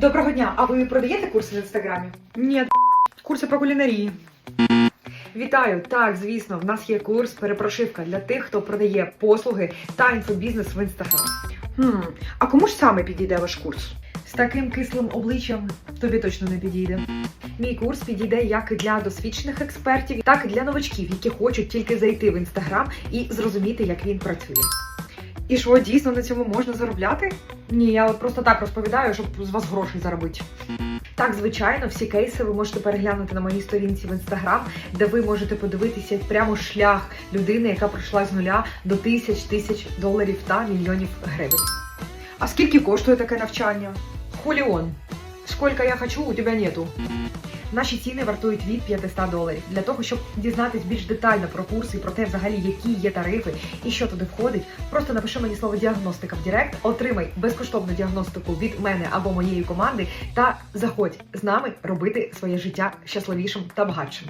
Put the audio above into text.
Доброго дня, а ви продаєте курси в інстаграмі? Ні, курси по кулінарії. Вітаю! Так, звісно, в нас є курс перепрошивка для тих, хто продає послуги та інфобізнес в інстаграм. Хм, а кому ж саме підійде ваш курс? З таким кислим обличчям тобі точно не підійде. Мій курс підійде як для досвідчених експертів, так і для новачків, які хочуть тільки зайти в інстаграм і зрозуміти, як він працює. І що дійсно на цьому можна заробляти? Ні, я просто так розповідаю, щоб з вас грошей заробити. Так, звичайно, всі кейси ви можете переглянути на моїй сторінці в інстаграм, де ви можете подивитися прямо шлях людини, яка пройшла з нуля до тисяч тисяч доларів та мільйонів гривень. А скільки коштує таке навчання? Хуліон. Скільки я хочу, у тебе нету. Наші ціни вартують від 500 доларів. Для того, щоб дізнатись більш детально про курси, про те, взагалі, які є тарифи і що туди входить, просто напиши мені слово діагностика в Директ, отримай безкоштовну діагностику від мене або моєї команди та заходь з нами робити своє життя щасливішим та багатшим.